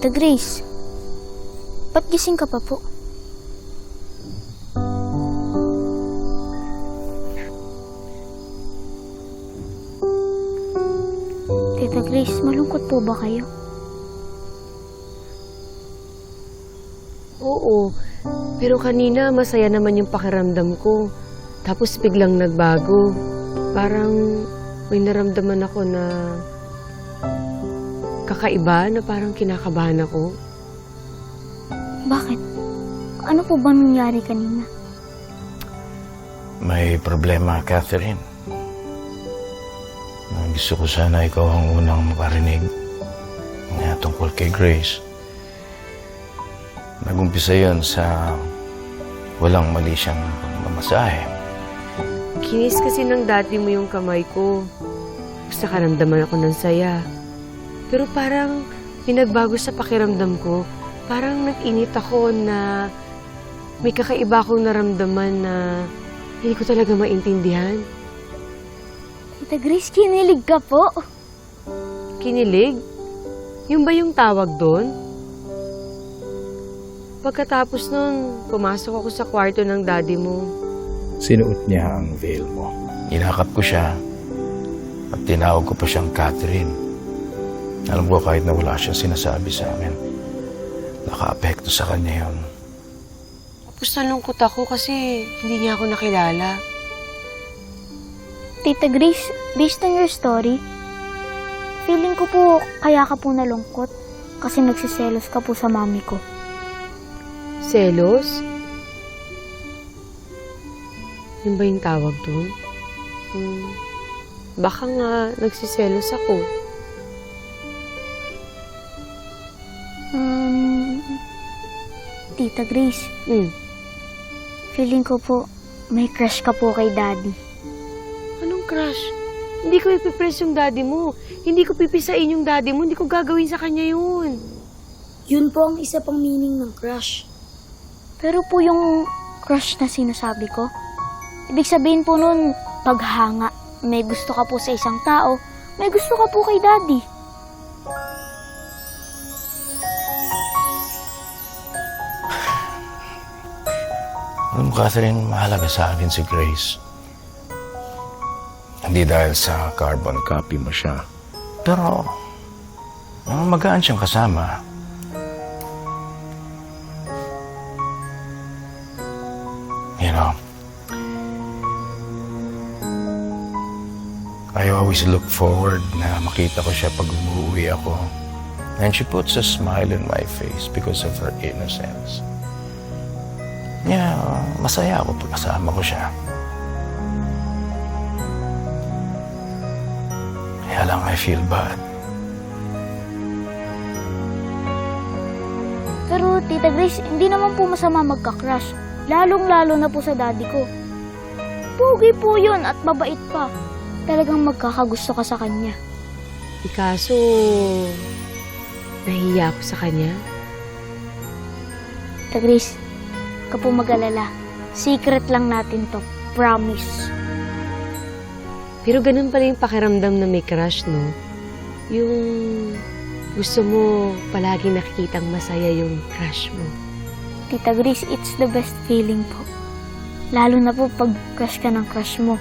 Tita Grace, ba't gising ka pa po? Tita Grace, malungkot po ba kayo? Oo, pero kanina masaya naman yung pakiramdam ko. Tapos biglang nagbago. Parang may naramdaman ako na kakaiba na parang kinakabahan ako. Bakit? Ano po ba nangyari kanina? May problema, Catherine. Ah, Gusto ko sana ikaw ang unang makarinig na tungkol kay Grace. Nagumpisa yon sa walang mali siyang mamasahe. Kinis kasi ng dati mo yung kamay ko. Gusto karamdaman ako ng saya. Pero parang pinagbago sa pakiramdam ko. Parang nag-init ako na may kakaiba akong naramdaman na hindi ko talaga maintindihan. Tita Grace, kinilig ka po. Kinilig? Yung ba yung tawag doon? Pagkatapos nun, pumasok ako sa kwarto ng daddy mo. Sinuot niya ang veil mo. Inakap ko siya at tinawag ko pa siyang Catherine. Alam ko kahit na wala siyang sinasabi sa amin, naka-apekto sa kanya yun. Tapos nalungkot ako kasi hindi niya ako nakilala. Tita Grace, based on your story, feeling ko po kaya ka po nalungkot kasi nagsiselos ka po sa mami ko. Selos? Yun ba yung tawag doon? Hmm, baka nga nagsiselos ako. Um, Tita Grace, Hmm, feeling ko po may crush ka po kay daddy. anong crush? Hindi ko ipipress yung daddy mo. Hindi ko pipisain yung daddy mo. Hindi ko gagawin sa kanya yun. Yun po ang isa pang meaning ng crush. Pero po yung crush na sinasabi ko, ibig sabihin po nun, paghanga. May gusto ka po sa isang tao, may gusto ka po kay daddy. Alam mo, Catherine, mahalaga sa akin si Grace. Hindi dahil sa carbon copy mo siya. Pero, ah, magaan siyang kasama. You know, I always look forward na makita ko siya pag umuwi ako. And she puts a smile in my face because of her innocence. Yeah, masaya ako pag kasama ko siya. Kaya lang I feel bad. Pero Tita Grace, hindi naman po masama magka-crush. Lalong-lalo na po sa daddy ko. Pugi po yun at mabait pa. Talagang magkakagusto ka sa kanya. Ikaso, nahiya ako sa kanya. Tita Grace, ka po mag-alala. Secret lang natin to. Promise. Pero ganun pala yung pakiramdam na may crush, no? Yung gusto mo palagi nakikitang masaya yung crush mo. Tita Grace, it's the best feeling po. Lalo na po pag crush ka ng crush mo.